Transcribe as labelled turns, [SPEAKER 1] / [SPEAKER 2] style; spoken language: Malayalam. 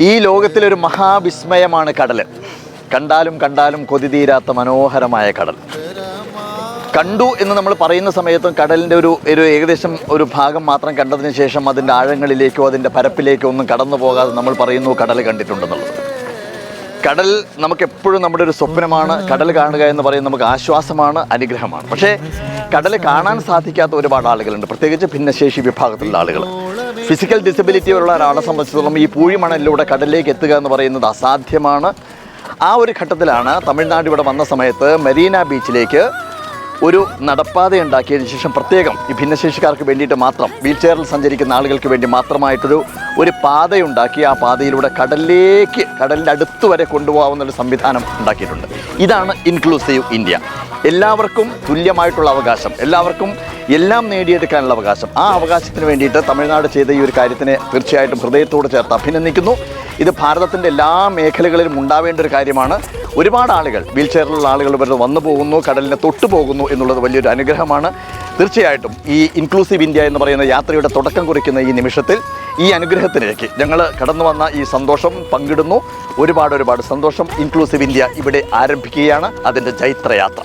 [SPEAKER 1] ഈ ലോകത്തിലൊരു മഹാവിസ്മയമാണ് കടൽ കണ്ടാലും കണ്ടാലും കൊതി തീരാത്ത മനോഹരമായ കടൽ. കണ്ടു എന്ന് നമ്മൾ പറയുന്ന സമയത്തും കടലിന്റെ ഒരു ഒരു ഏകദേശം ഒരു ഭാഗം മാത്രം കണ്ടതിന് ശേഷം അതിന്റെ ആഴങ്ങളിലേക്കോ അതിന്റെ പരപ്പിലേക്കോ ഒന്നും കടന്നു പോകാതെ നമ്മൾ പറയുന്നു കടൽ കണ്ടിട്ടുണ്ടെന്നുള്ളത്. കടൽ നമുക്ക് എപ്പോഴും നമ്മുടെ ഒരു സ്വപ്നമാണ്. കടൽ കാണുക എന്ന് പറയുന്നത് നമുക്ക് ആശ്വാസമാണ് അനുഗ്രഹമാണ്. പക്ഷേ കടൽ കാണാൻ സാധിക്കാത്ത ഒരുപാട് ആളുകളുണ്ട്. പ്രത്യേകിച്ച് ഭിന്നശേഷി വിഭാഗത്തിലുള്ള ആളുകൾ ഫിസിക്കൽ ഡിസബിലിറ്റി ഉള്ള ഒരാളെ സംബന്ധിച്ചിടത്തോളം ഈ പൂഴിമണലിലൂടെ കടലിലേക്ക് എത്തുക എന്ന് പറയുന്നത് അസാധ്യമാണ്. ആ ഒരു ഘട്ടത്തിലാണ് തമിഴ്നാട് ഇവിടെ വന്ന സമയത്ത് മെറീന ബീച്ചിലേക്ക് ഒരു നടപ്പാത ഉണ്ടാക്കിയതിന് ശേഷം പ്രത്യേകം ഈ ഭിന്നശേഷിക്കാർക്ക് വേണ്ടിയിട്ട് മാത്രം വീൽ ചെയറിൽ സഞ്ചരിക്കുന്ന ആളുകൾക്ക് വേണ്ടി മാത്രമായിട്ടൊരു ഒരു പാതയുണ്ടാക്കി ആ പാതയിലൂടെ കടലിലേക്ക് കടലിന്റെ അടുത്ത് വരെ കൊണ്ടുപോകാവുന്ന ഒരു സംവിധാനം ഉണ്ടാക്കിയിട്ടുണ്ട്. ഇതാണ് ഇൻക്ലൂസീവ് ഇന്ത്യ എല്ലാവർക്കും തുല്യമായിട്ടുള്ള അവകാശം. എല്ലാവർക്കും എല്ലാം നേടിയെടുക്കാനുള്ള അവകാശം. ആ അവകാശത്തിന് വേണ്ടിയിട്ട് തമിഴ്നാട് ചെയ്ത ഈ ഒരു കാര്യത്തിനെ തീർച്ചയായിട്ടും ഹൃദയത്തോട് ചേർത്ത് അഭിനന്ദിക്കുന്നു. ഇത് ഭാരതത്തിന്റെ എല്ലാ മേഖലകളിലും ഉണ്ടാവേണ്ട ഒരു കാര്യമാണ്. ഒരുപാട് ആളുകൾ വീൽ ചെയറിലുള്ള ആളുകൾ വരെ വന്നു പോകുന്നു കടലിനെ തൊട്ടു പോകുന്നു എന്നുള്ളത് വലിയൊരു അനുഗ്രഹമാണ്. തീർച്ചയായിട്ടും ഈ ഇൻക്ലൂസീവ് ഇന്ത്യ എന്ന് പറയുന്ന യാത്രയുടെ തുടക്കം കുറിക്കുന്ന ഈ നിമിഷത്തിൽ ഈ അനുഗ്രഹത്തിലേക്ക് ഞങ്ങൾ കടന്നു വന്ന ഈ സന്തോഷം പങ്കിടുന്നു. ഒരുപാട് ഒരുപാട് സന്തോഷം. ഇൻക്ലൂസീവ് ഇന്ത്യ ഇവിടെ ആരംഭിക്കുകയാണ്. അതിന്റെ ചൈത്രയാത്ര.